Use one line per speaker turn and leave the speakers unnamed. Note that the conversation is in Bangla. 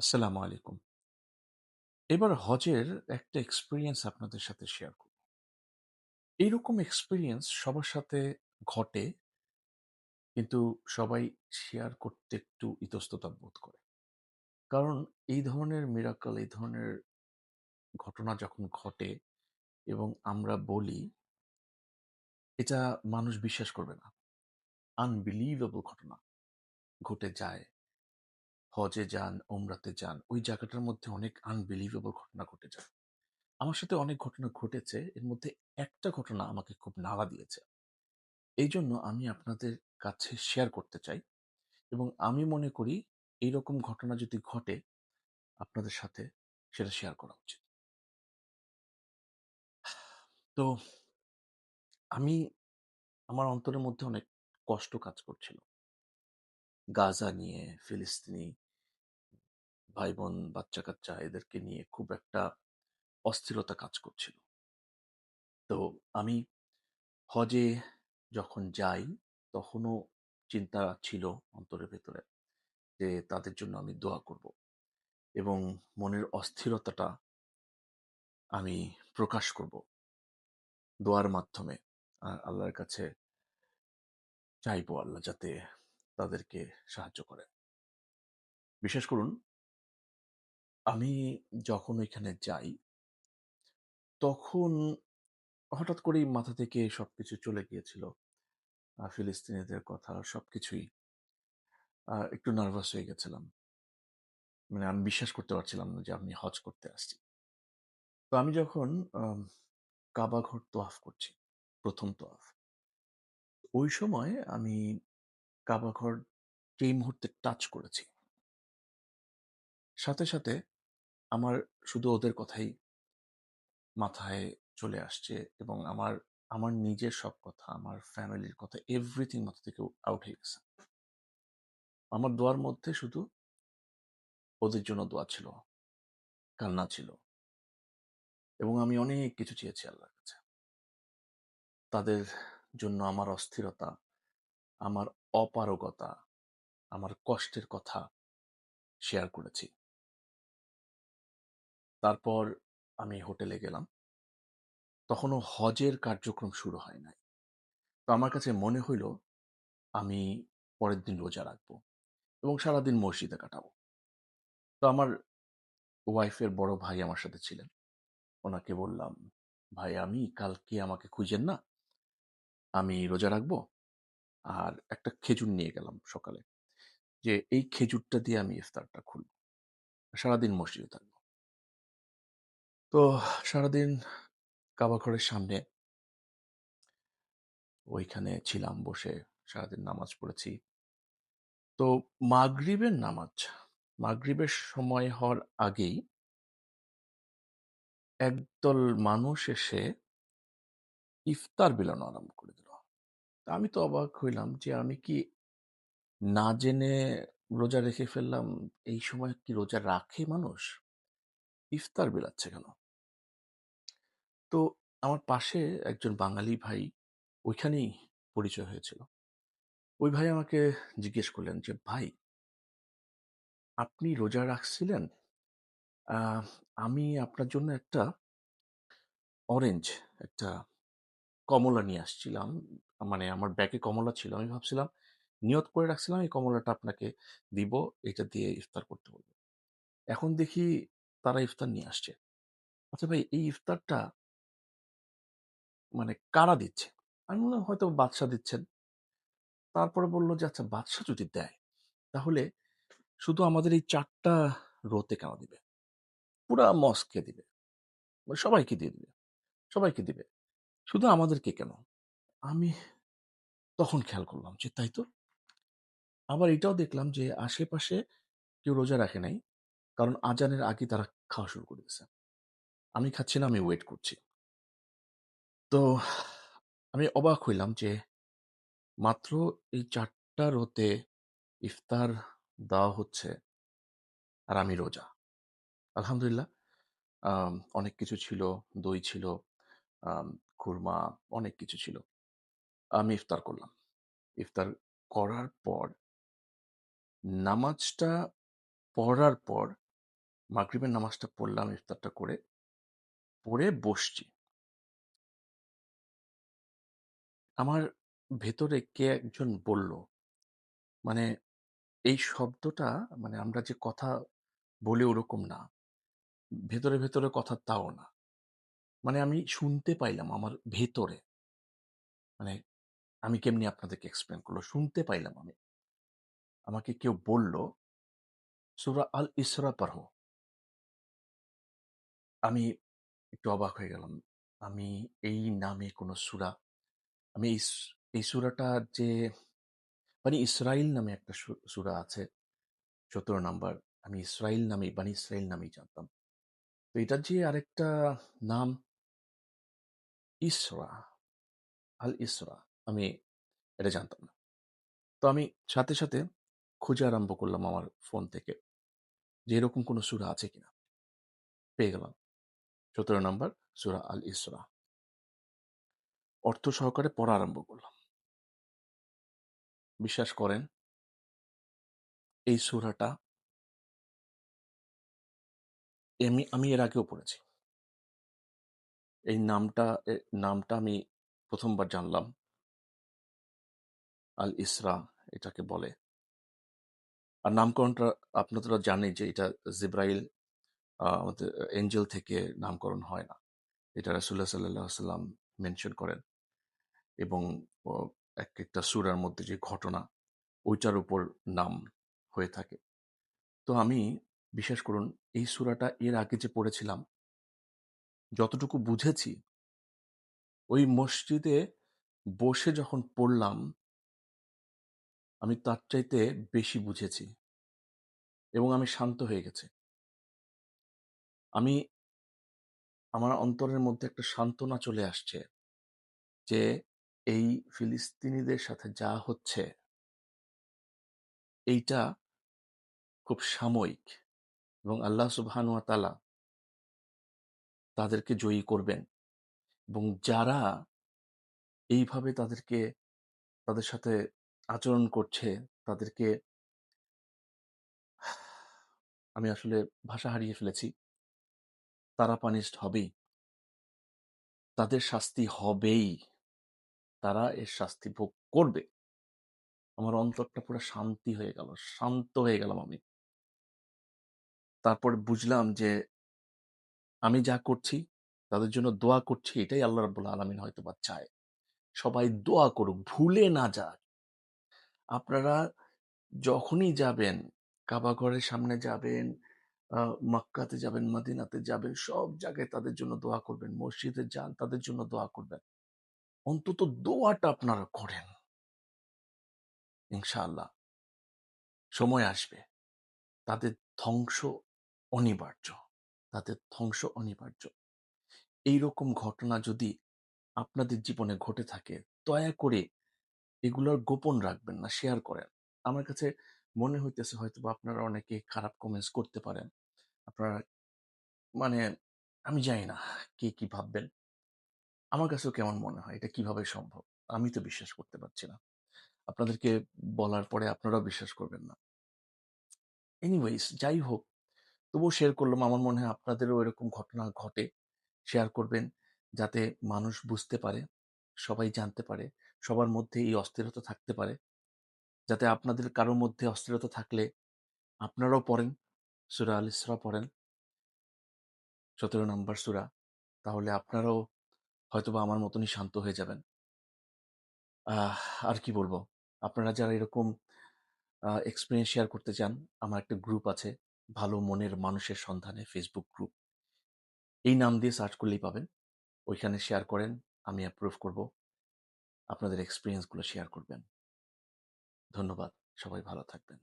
আসসালামু আলাইকুম। এবার হজের একটা এক্সপিরিয়েন্স আপনাদের সাথে শেয়ার করব। এইরকম এক্সপিরিয়েন্স সবার সাথে ঘটে, কিন্তু সবাই শেয়ার করতে একটু ইতস্ততা বোধ করে। কারণ এই ধরনের মিরাকল, এই ধরনের ঘটনা যখন ঘটে এবং আমরা বলি, এটা মানুষ বিশ্বাস করবে না। আনবিলিভেবল ঘটনা ঘটে যায়। হজে যান, ওমরাতে যান, ওই জায়গাটার মধ্যে অনেক আনবিলিভেবল ঘটনা ঘটে যায়। আমার সাথে অনেক ঘটনা ঘটেছে। এর মধ্যে একটা ঘটনা আমাকে খুব নাড়া দিয়েছে। এই জন্য আমি আপনাদের কাছে শেয়ার করতে চাই এবং আমি মনে করি এইরকম ঘটনা যদি ঘটে আপনাদের সাথে সেটা শেয়ার করা উচিত। তো আমি আমার অন্তরের মধ্যে অনেক কষ্ট কাজ করছিল। গাজা নিয়ে, ফিলিস্তিনি ভাই-বোন, বাচ্চা-কাচ্চা এদেরকে নিয়ে খুব একটা অস্থিরতা কাজ করছিল। তো আমি হজে যখন যাই তখনও চিন্তা ছিল অন্তরের ভেতরে যে তাদের জন্য আমি দোয়া করব এবং মনের অস্থিরতাটা আমি প্রকাশ করব দোয়ার মাধ্যমে আল্লাহর কাছে চাইব আল্লাহ যাতে তাদেরকে সাহায্য করে। বিশেষ করুন আমি যখন ওইখানে যাই তখন হঠাৎ করেই মাথা থেকে সবকিছু চলে গিয়েছিল। ফিলিস্তিনিদের কথা সবকিছুই। আহ, একটু নার্ভাস হয়ে গেছিলাম। মানে আমি বিশ্বাস করতে পারছিলাম না যে আমি হজ করতে আসছি। তো আমি যখন আম, কাবা ঘর তোয়াফ করছি প্রথম তোয়াফ ওই সময় আমি কাবা ঘর যেই মুহূর্তে টাচ করেছি। সাথে সাথে আমার শুধু ওদের কথাই মাথায় চলে আসছে এবং আমার আমার নিজের সব কথা, আমার ফ্যামিলির কথা এভরিথিং মাথা থেকে আউট হয়ে গেছে। আমার দোয়ার মধ্যে শুধু ওদের জন্য দোয়া ছিল, কান্না ছিল এবং আমি অনেক কিছু চেয়েছি আল্লাহর কাছে। তাদের জন্য আমার অস্থিরতা আমার অপারগতা, আমার কষ্টের কথা শেয়ার করেছি। তারপর আমি হোটেলে গেলাম। তখনও হজের কার্যক্রম শুরু হয় নাই। তো আমার কাছে মনে হইল, আমি পরের দিন রোজা রাখব এবং সারাদিন মসজিদে কাটাবো। তো আমার ওয়াইফের বড় ভাই আমার সাথে ছিলেন। ওনাকে বললাম, ভাই, আমি কালকে আমাকে খুঁজেন না? আমি রোজা রাখব? আর একটা খেজুর নিয়ে গেলাম সকালে। যে এই খেজুরটা দিয়ে আমি ইফতারটা খুলব। সারাদিন মসজিদে থাকব। তো সারাদিন কাবা ঘরের সামনে ওইখানে ছিলাম বসে সারাদিন নামাজ পড়েছি। তো মাগরিবের নামাজ, মাগরিবের সময় হওয়ার আগেই একদল মানুষ এসে ইফতার বিলানো আরম্ভ করে আমি তো অবাক হইলাম যে আমি কি না জেনে রোজা রেখে ফেললাম? এই সময় কি রোজা রাখে মানুষ? ইফতার বিলাচ্ছে কেন? তো আমার পাশে একজন বাঙালি ভাই ওইখানেই পরিচয় হয়েছিল। ওই ভাই আমাকে জিজ্ঞেস করলেন যে, ভাই, আপনি রোজা রাখছিলেন? আমি আপনার জন্য একটা অরেঞ্জ একটা কমলা নিয়ে আসছিলাম। মানে আমার ব্যাগে কমলা ছিল। আমি ভাবছিলাম, নিয়ত করে রাখছিলাম এই কমলাটা আপনাকে দিব, এটা দিয়ে ইফতার করতে বলব। এখন দেখি তারা ইফতার নিয়ে আসছে। আচ্ছা ভাই, এই ইফতারটা মানে কারা দিচ্ছে? আমি বললাম, হয়তো বাদশাহ দিচ্ছেন। তারপরে বলল যে আচ্ছা বাদশাহ যদি দেয়, তাহলে শুধু আমাদের এই চারটা রোতে কেন দিবে? পুরা মস্কে দিবে। মানে সবাইকে দিয়ে দিবে। সবাইকে দিবে। শুধু আমাদেরকে কেন? আমি তখন খেয়াল করলাম যে, তাই তো? আবার এটাও দেখলাম যে, আশেপাশে কেউ রোজা রাখে নাই। কারণ আজানের আগে তারা খাওয়া শুরু করে দিয়েছে। আমি খাচ্ছি না আমি ওয়েট করছি। তো আমি অবাক হইলাম যে, মাত্র এই চারটা রোতে ইফতার দেওয়া হচ্ছে আর আমি রোজা। আলহামদুলিল্লাহ অনেক কিছু ছিল, দই ছিল খুরমা অনেক কিছু ছিল। আমি ইফতার করলাম। ইফতার করার পর, নামাজটা পড়ার পর, মাগরিবের নামাজটা পড়লাম ইফতারটা করে, পড়ে বসছি। আমার ভেতরে কে একজন বলল মানে এই শব্দটা মানে আমরা যে কথা বলি ওরকম না। ভেতরে ভেতরে কথা তাও না। মানে আমি শুনতে পাইলাম আমার ভেতরে। মানে আমি কেমনি আপনাদেরকে এক্সপ্লেন করল? শুনতে পাইলাম আমি। আমাকে কেউ বলল, সুরা আল ইসরা পড়ো। আমি একটু অবাক হয়ে গেলাম। আমি এই নামে কোনো সুরা, আমি এই সুরাটা যে মানে ইসরাইল নামে একটা সুরা আছে, সতেরো নাম্বার। আমি ইসরাইল নামে, বানি ইসরাইল নামেই জানতাম। তো এটা যে আরেকটা নাম ইসরা, আল ইসরা, আমি এটা জানতাম না। তো আমি সাথে সাথে খুঁজে আরম্ভ করলাম আমার ফোন থেকে যে এরকম কোনো সুরা আছে কিনা। পেয়ে গেলাম। সতেরো নম্বর সুরা আল ইসরা। অর্থ সহকারে পড়া আরম্ভ করলাম। বিশ্বাস করেন, এই সুরাটা আমি আমি এর আগেও পড়েছি। এই নামটা নামটা আমি প্রথমবার জানলাম। আল ইসরা এটাকে বলে। আর নামকরণটা আপনারা জানেন যে এটা জিব্রাইল আমাদের এঞ্জেল থেকে নামকরণ হয় না। এটা রাসুল্লাহ সাল্লাহ সাল্লাম মেনশন করেন। এবং এক একটা সুরার মধ্যে যে ঘটনা, ওইটার উপর নাম হয়ে থাকে। তো আমি, বিশ্বাস করুন, এই সুরাটা এর আগে যে পড়েছিলাম যতটুকু বুঝেছি, ওই মসজিদে বসে যখন পড়লাম, আমি তার চাইতে বেশি বুঝেছি এবং আমি শান্ত হয়ে গেছি। আমি, আমার অন্তরের মধ্যে একটা সান্ত্বনা চলে আসছে যে, এই ফিলিস্তিনিদের সাথে যা হচ্ছে এইটা খুব সাময়িক এবং আল্লাহ সুবহানুয়া তালা তাদেরকে জয়ী করবেন। এবং যারা এইভাবে তাদেরকে, তাদের সাথে আচরণ করছে, তাদেরকে আমি আসলে ভাষা হারিয়ে ফেলেছি। তারা পানিশড হবেই। তাদের শাস্তি হবেই। তারা এর শাস্তি ভোগ করবে। আমার অন্তরটা পুরো শান্তি হয়ে গেল, শান্ত হয়ে গেলাম আমি। তারপর বুঝলাম যে আমি যা করছি, তাদের জন্য দোয়া করছি, এটাই আল্লাহ রাব্বুল আলমিন হয়তো বা চায়। সবাই দোয়া করুক, ভুলে না যাক। আপনারা যখনই যাবেন কাবাঘরের সামনে যাবেন মক্কাতে যাবেন, মদিনাতে যাবেন, সব জায়গায় তাদের জন্য দোয়া করবেন, মসজিদে যান, তাদের জন্য দোয়া করবেন। অন্তত দোয়াটা আপনারা করেন। ইনশাআল্লাহ। সময় আসবে। তাদের ধ্বংস অনিবার্য। তাদের ধ্বংস অনিবার্য। এইরকম ঘটনা যদি আপনাদের জীবনে ঘটে থাকে, দয়া করে এগুলোর গোপন রাখবেন না শেয়ার করেন। আমার কাছে মনে হইতেছে হয়তোবা আপনারা অনেকে খারাপ কমেন্টস করতে পারেন। আপনারা মানে আমি জানি না কে কি ভাববেন। আমার কাছেও কেমন মনে হয়, এটা কীভাবে সম্ভব? আমি তো বিশ্বাস করতে পারছি না। আপনাদেরকে বলার পরে আপনারাও বিশ্বাস করবেন না। এনিওয়েজ যাই হোক তবুও শেয়ার করলাম। আমার মনে হয় আপনাদেরও এরকম ঘটনা ঘটে। শেয়ার করবেন যাতে মানুষ বুঝতে পারে, সবাই জানতে পারে, সবার মধ্যে এই অস্থিরতা থাকতে পারে। যাতে আপনাদের কারোর মধ্যে অস্থিরতা থাকলে আপনারাও পড়েন, সুরা আল ইসরা পড়েন। সতেরো নম্বর সুরা, তাহলে আপনারাও হয়তোবা আমার মতনই শান্ত হয়ে যাবেন। আর কি বলব? আপনারা যারা এরকম এক্সপিরিয়েন্স শেয়ার করতে চান, আমার একটা গ্রুপ আছে। ভালো মনের মানুষের সন্ধানে ফেসবুক গ্রুপ এই নাম দিয়ে সার্চ করলেই পাবেন। ওইখানে শেয়ার করেন, আমি অ্যাপ্রুভ করব। আপনাদের এক্সপিরিয়েন্সগুলো শেয়ার করবেন। ধন্যবাদ, সবাই ভালো থাকবেন।